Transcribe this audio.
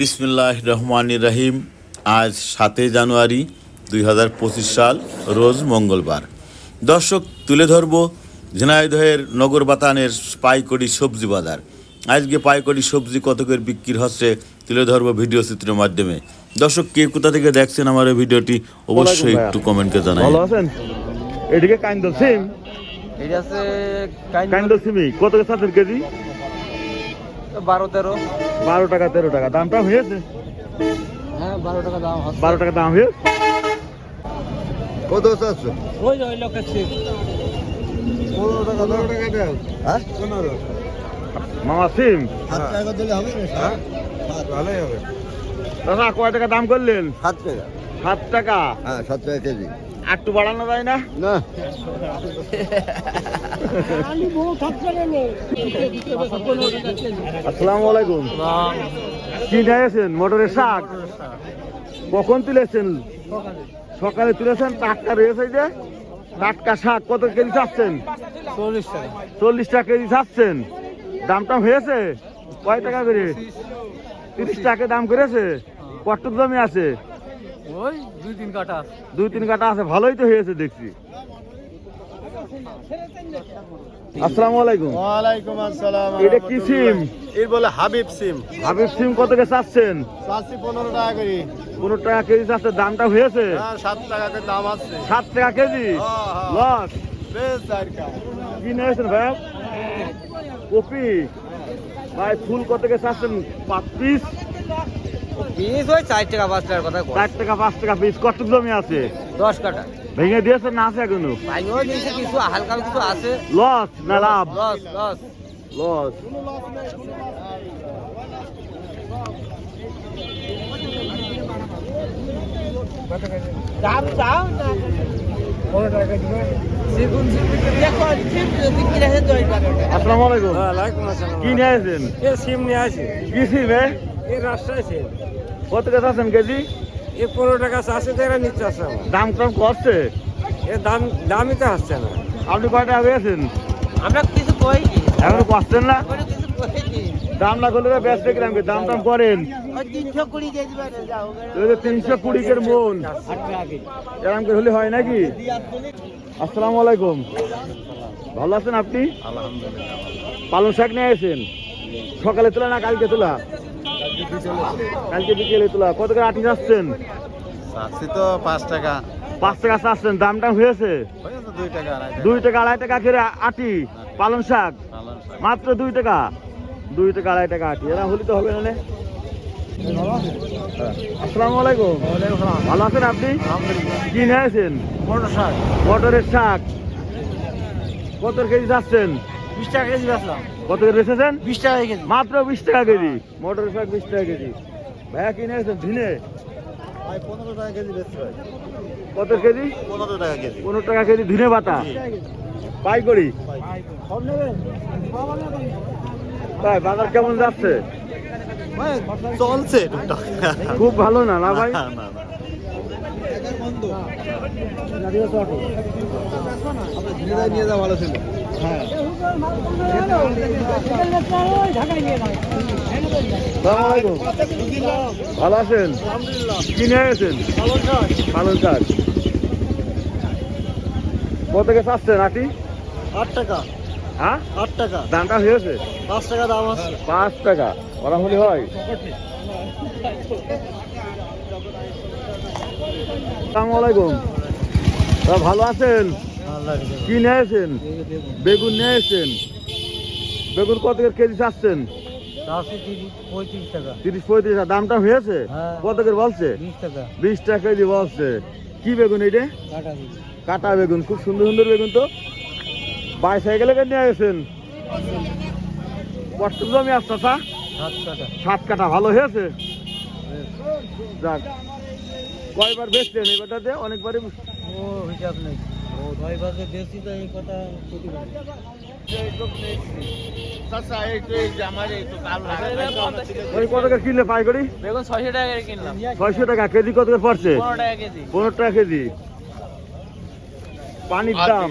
বিসমিল্লাহ রহমান রহিম। আজ সাতই জানুয়ারি দুই হাজার পঁচিশ সাল রোজ মঙ্গলবার। দর্শক তুলে ধরব ঝিনাইদহের নগর বাতানের পাইকড়ি সবজি বাজার। আজকে পাইকড়ি সবজি কত করে বিক্রি হচ্ছে তুলে ধরবো ভিডিও চিত্রের মাধ্যমে। দর্শক কে কোথা থেকে দেখছেন আমার এই ভিডিওটি অবশ্যই একটু কমেন্টে জানাই ভালো আছেন? এদিকে কাইন্দ সিম। এটা আছে কাইন্দ সিমি কত সাতের কেজি? বারো তেরো। বারো টাকা তেরো টাকা। দামটা হয়েছে? হ্যাঁ বারো টাকা দাম হচ্ছে। বারো টাকা দাম হয়েছে? কত চাচ্ছ ওই ওই লোকের সিম পনেরো টাকা পনেরো টাকা দেন হ্যাঁ? পনেরো। মামা সিম? সাত টাকা দিলে হবে হ্যাঁ? ভালোই হবে। দাদা কয় টাকা দাম করলেন? সাত টাকা। সাত টাকা? হ্যাঁ সাত টাকা কেজি। একটু বাড়ানো যায় না? না। আসসালামু আলাইকুম। কি নিয়েছেন? মোটরের শাক? কখন তুলেছেন? সকালে তুলেছেন টাটকা রয়েছে যে। টাটকা শাক কত কেজি চাচ্ছেন? চল্লিশ টাকা। চল্লিশ টাকা কেজি চাচ্ছেন। দামটা হয়েছে? কয় টাকা করে? তিরিশ টাকা দাম করেছে? কত জমি আছে? ওই দুই তিন কাটা দুই তিন কাটা আছে ভালোই তো হয়েছে দেখছি। আসসালামু আলাইকুম। ওয়ালাইকুম আসসালাম এটা কি সিম? এর বলে হাবিব সিম। হাবিব সিম কত কে চাচ্ছেন? চাচ্ছি পনেরো টাকা করে। পনেরো টাকা কেজি চাচ্ছে দামটা হয়েছে? হ্যাঁ সাত টাকা করে দাম আছে। সাত টাকা কেজি? হ্যাঁ, হ্যাঁ। লস। বেশ দরকার কি নিয়েছেন ভাই? কপি। ভাই ফুল কত কে চাচ্ছেন? পাঁচ পিস। পিস ওই চার টাকা পাঁচ টাকার কথা চার টাকা পাঁচ টাকা পিস কত জমি আছে? দশ কাটা ভেঙে দিয়েছেন না আছে এখনও? ভাইও দিয়েছে কিছু হালকা কিছু আছে। লস না লাভ? লস লস লস দাম না? আসসালামু আলাইকুম। আসসালাম। কি নিয়েছেন এ সিম নিয়ে আসি কি সিম কত কে চাচ্ছেন কেজি? এ পনেরো টাকা চাষে টাকা নিচ্ছে আসছে দাম কম করছে এ দাম দামই তো আসছে না। আপনি কয় টাকা পেয়েছেন আমরা কিছু কইনি। এখনও করছেন না? দাম না করলে ব্যস্ত কিলাম দাম টাম করেন। ওই তিনশো কুড়ি দিয়ে দিবেন যাও তিনশো কুড়ি কের মন। এরকম করে হলে হয় নাকি? আসসালামু আলাইকুম। ভালো আছেন আপনি? পালং শাক নিয়ে এসেছেন সকালে তোলা না কালকে তোলা? কালকে বিকেলে তোলা। কত করে আটি যাচ্ছেন? চাচ্ছি তো পাঁচ টাকা। পাঁচ টাকা চাচ্ছেন দামটা হয়েছে? দুই টাকা আড়াই টাকা। দুই টাকা আড়াই টাকা করে আটি পালং শাক। মাত্র দুই টাকা? দুই টাকা আড়াই টাকা আটি। এরা হলে তো হবে না আসসালামু আলাইকুম। ভালো আছেন আপনি? কি নিয়েছেন পনেরো ষাট মটরের শাক। কত কেজি চাচ্ছেন বিশ টাকা কেজি বেচলাম। কত করে বেচেছেন? বিশ টাকা কেজি। মাত্র বিশ টাকা কেজি? মটরের শাক বিশ টাকা কেজি। ভাইয়া কি নিয়েছেন ঝিনে ভাই পনেরো টাকা কেজি কত কেজি? পনেরো টাকা কেজি। পনেরো টাকা কেজি ধনে পাতা পাই করি তাই বাজার কেমন যাচ্ছে? চলছে টুকটাক। খুব ভালো না না ভাই? না, না। নিয়ে যাওয়া ভালো ছিল হ্যাঁ। আসসালামু ভালো আছেন কি নিয়ে গেছেন পালন শাক কত কে চাচ্ছেন আটি আট টাকা হ্যাঁ। আট টাকা। দামটা হয়েছে? পাঁচ টাকা দাম আছে। পাঁচ টাকা। ওরা হলে হয়। আসসালামু আলাইকুম। ভালো আছেন? কি নিয়েছেন বেগুন নিয়েছেন বেগুন কত কেজি চাচ্ছেন? তিরিশ পঁয়ত্রিশ টাকা। দামটা হয়েছে? হ্যাঁ। কত করে বলছে? বিশ টাকা। কেজি বলছে। কি বেগুন এইটা? কাটা বেগুন। খুব সুন্দর সুন্দর বেগুন তো। বাইসাইকেলে করে নিয়ে গেছেন কষ্ট জমি আসছে তা সাত কাটা। সাত কাটা। ভালো হয়েছে। যাক। কয়বার বেচছেন এবারটাতে অনেকবারই ও হিসাব নেই। ও ছয় বাজে বেশি তো এই কথা ওই কত করে কিনলে পাই করি ছয়শো টাকা ছয়শো টাকা কেজি কত করে পড়ছে? পনেরো টাকা কেজি। পনেরো টাকা কেজি। পানির দাম।